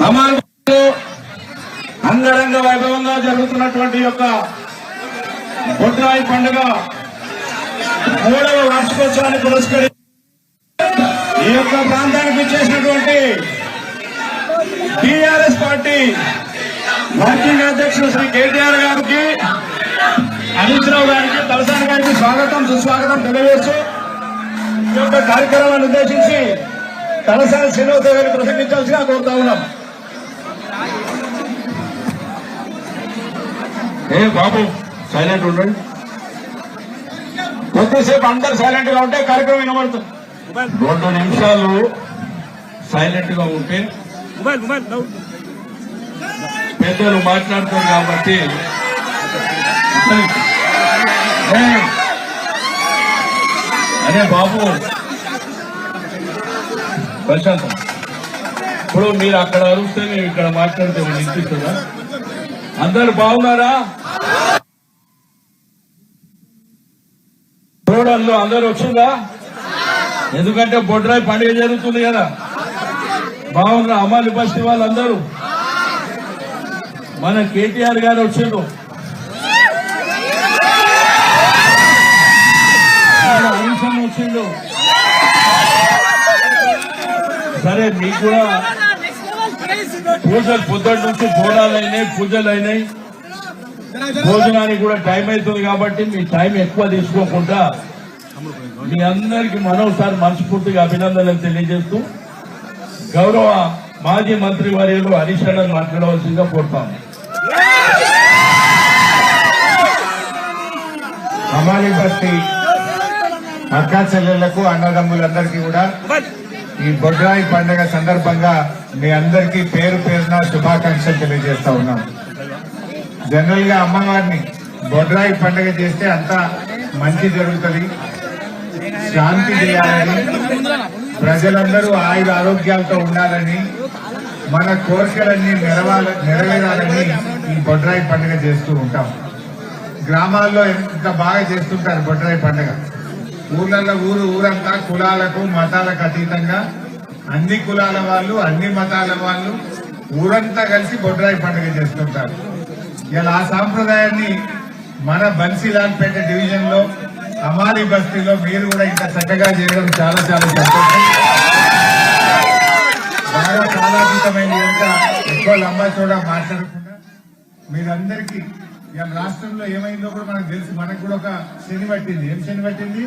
సమాజంలో అంగరంగ వైభవంగా జరుగుతున్నటువంటి యొక్క బొడ్రాయి పండుగ మూడవ వార్షికోత్సవాన్ని పురస్కరించి ఈ యొక్క ప్రాంతానికి ఇచ్చేసినటువంటి టిఆర్ఎస్ పార్టీ వర్కింగ్ అధ్యక్షుడు శ్రీ కేటీఆర్ గారికి అనిత్ రావు గారికి తలసాని గారికి స్వాగతం సుస్వాగతం తెలియజేస్తూ ఈ యొక్క కార్యక్రమాన్ని ఉద్దేశించి తలసాని శ్రీనివాస గారిని ప్రసంగించాల్సిగా కోరుతా ఉన్నాం. ఏ బాబు సైలెంట్ ఉండండి. కొద్దిసేపు అందరు సైలెంట్గా ఉంటే కార్యక్రమం వినబడుతుంది. రెండు నిమిషాలు సైలెంట్గా ఉంటే పెద్దలు మాట్లాడుతారు కాబట్టి ఏ, అదే బాబు. ప్రశాంతం ఇప్పుడు మీరు అక్కడ అరుస్తే మేము ఇక్కడ మాట్లాడితే మీరు అందరు బాగున్నారా? చూడల్లో అందరు వచ్చిందా? ఎందుకంటే బొడ్రాయి పండుగ జరుగుతుంది కదా. బాగున్నా అమ్మాలి బస్తీ వాళ్ళందరూ? మన కేటీఆర్ గారు వచ్చిండ్రు మన వచ్చిండు సరే మీకు కూడా పూజలు పొద్దుటి నుంచి బోనాలు అయినాయి పూజలు అయినాయి భోజనానికి కూడా టైం అవుతుంది కాబట్టి మీ టైం ఎక్కువ తీసుకోకుండా మీ అందరికి మరోసారి మనస్ఫూర్తిగా అభినందనలు తెలియజేస్తూ గౌరవ మాజీ మంత్రి వర్యులు హరీష్ అన్నను మాట్లాడవలసిందిగా కోరుతాము అమాలి బస్తీ అక్క చెల్లెళ్ళకు అన్నదమ్ములందరికీ కూడా ఈ బొడ్రాయి పండుగ సందర్భంగా మీ అందరికీ పేరు పేరున శుభాకాంక్షలు తెలియజేస్తా ఉన్నాం. జనరల్గా అమ్మవారిని బొడ్రాయి పండుగ చేస్తే అంతా మంచి జరుగుతుంది శాంతి చేయాలని ప్రజలందరూ ఆయుధ ఆరోగ్యాలతో ఉండాలని మన కోరికలన్నీ నెరవాల నెరవేరాలని ఈ బొడ్రాయి పండుగ చేస్తూ ఉంటాం. గ్రామాల్లో ఎంత బాగా చేస్తుంటారు బొడ్రాయి పండుగ? ఊర్లలో ఊరు ఊరంతా కులాలకు మతాలకు అతీతంగా అన్ని కులాల వాళ్ళు అన్ని మతాల వాళ్ళు ఊరంతా కలిసి బొడ్రాయి పండుగ చేస్తుంటారు. ఇలా ఆ సాంప్రదాయాన్ని మన బన్సీలాల్పేట డివిజన్లో అమాలి బస్తీలో మీరు కూడా ఇంకా చక్కగా చేయడం చాలా చాలా సంతోషం. బాగా కాలాతీతమైన ఎక్కువ లంబా చూడ మాట్లాడకుండా మీరందరికీ ఇవాళ రాష్ట్రంలో ఏమైందో కూడా మనకు తెలుసు. మనకు కూడా ఒక శని పట్టింది. ఏం శని పట్టింది?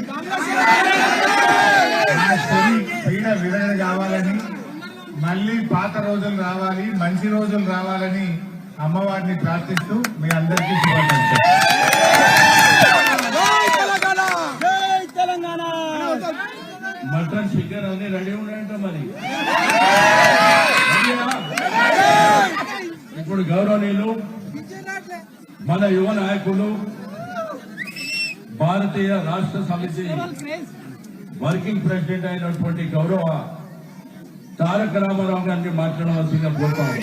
ఆ శని పీడ విరగడ కావాలని మళ్ళీ పాత రోజులు రావాలి మంచి రోజులు రావాలని అమ్మవారిని ప్రార్థిస్తూ మీ అందరికీ మటన్ చికెన్ అన్ని రెడీ ఉన్నాయంట మరి ఇప్పుడు గౌరవనీయులు మన యువ నాయకులు భారతీయ రాష్ట్ర సమితి వర్కింగ్ ప్రెసిడెంట్ అయినటువంటి గౌరవ తారక రామారావు గారిని మాట్లాడవలసిందిగా కోరుతాము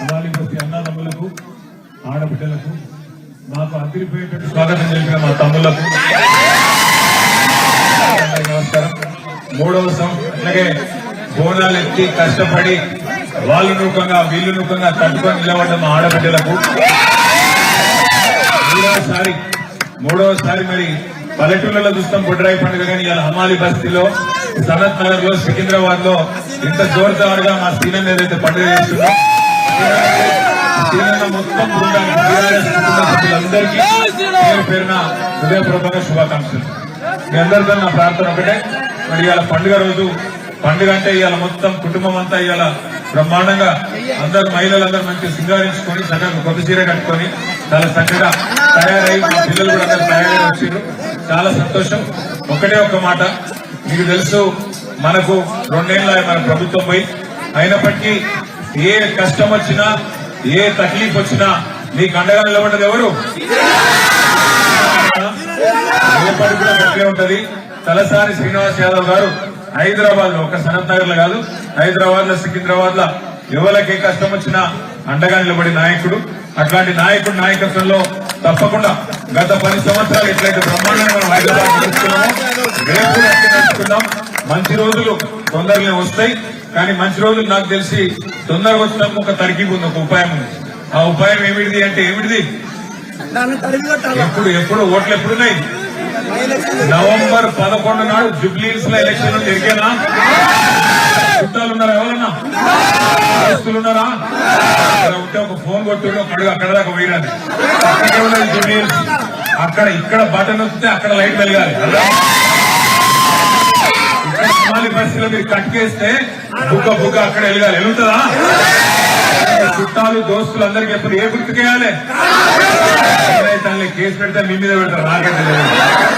అవాలి అన్నదమ్ములకు ఆడబిడ్డలకు నాకు అదిరిపోయేటట్టు స్వాగతం తెలిపిన మా తమ్ములకు మూడవ సం బోనాలు ఎత్తి కష్టపడి వాళ్ళు నూకంగా వీళ్ళు నూకంగా తట్టుకొని నిలబడ్డ మా ఆడబిడ్డలకు మూడవసారి మూడవసారి మరి పల్లెటూళ్ళలో చూస్తాం బుడ్రాయి పండుగ కానీ ఇలా హమాలి బస్తీలో సనత్ నగర్లో సికింద్రాబాద్లో ఇంత జోరుదారుగా మా సీనియర్ ఏదైతే పండుగ చేస్తున్నాం మొత్తం బృందానికి పేరున హృదయపూర్వకంగా శుభాకాంక్షలు. మీ అందరితో నా ప్రార్థన ఒకటే. మరి ఇవాళ పండుగ రోజు పండుగ అంటే ఇవాళ మొత్తం కుటుంబం అంతా ఇవాళ బ్రహ్మాండంగా అందరు మహిళలందరూ మంచి సింగారించుకొని చక్కగా కొత్త చీర కట్టుకొని చాలా చక్కగా తయారై మా పిల్లలు కూడా అందరూ తయారై వచ్చారు చాలా సంతోషం. ఒకటే ఒక మాట. మీకు తెలుసు మనకు రెండేళ్ళ మన ప్రభుత్వం పోయి అయినప్పటికీ ఏ కష్టం వచ్చినా ఏ తక్లీఫ్ వచ్చినా మీకు అండగా నిలబడ్డది ఎవరు? రేపటి కూడా గట్లే ఉంటది. తలసాని శ్రీనివాస్ యాదవ్ గారు హైదరాబాద్లో ఒక సనత్ నగర్లో కాదు హైదరాబాద్లో సికింద్రాబాద్లో ఎవరికి కష్టం వచ్చినా అండగా నిలబడి నాయకుడు. అట్లాంటి నాయకుడు నాయకత్వంలో తప్పకుండా గత పది సంవత్సరాలు ఎట్లయితే బ్రహ్మాండంగా మనం హైదరాబాద్ మంచి రోజులు తొందరగా వస్తాయి. కానీ మంచి రోజులు నాకు తెలిసి తొందరగా వచ్చినప్పుడు ఒక తరిగి ఉంది ఒక ఉపాయం ఉంది. ఆ ఉపాయం ఏమిటిది అంటే ఏమిటిది? ఎప్పుడు ఎప్పుడు ఓట్లు ఎప్పుడున్నాయి నవంబర్ పదకొండు నాడు జుబ్లీస్లో ఎలక్షన్ జరిగేనా? చుట్టాలున్నారా ఎవరన్నా? దోస్తులు ఉన్నారా అక్కడ ఉంటే ఒక ఫోన్ కొట్టు అడుగు అక్కడ దాకా పోయినది ఉన్నది జుబ్లీస్ అక్కడ ఇక్కడ బటన్ వస్తే అక్కడ లైట్ వెలగాలి. ఇక్కడ పరిస్థితిలో మీరు కట్కేస్తే బుక్క బుక్క అక్కడ వెలగాలి. వెలుగుతుందా? చుట్టాలు దోస్తులు అందరికి ఎప్పుడు ఏ గుర్తుకేయాలి తల్లి కేసు పెడితే మీ మీద పెడతారు నాకైతే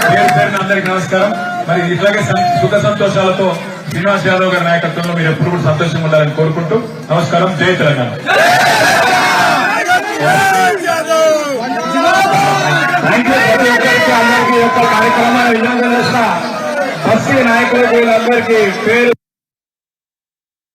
పేరు పేరున అందరికి నమస్కారం. మరి ఇట్లాగే సుఖ సంతోషాలతో శ్రీనివాస్ యాదవ్ గారి నాయకత్వంలో మీరు ఎప్పుడు కూడా సంతోషంగా ఉండాలని కోరుకుంటూ నమస్కారం. జయ తెలంగాణ. థ్యాంక్ యూ కార్యక్రమాన్ని విజయవంతం చేసిన బస్తీ నాయకులకు వీళ్ళందరికీ పేరు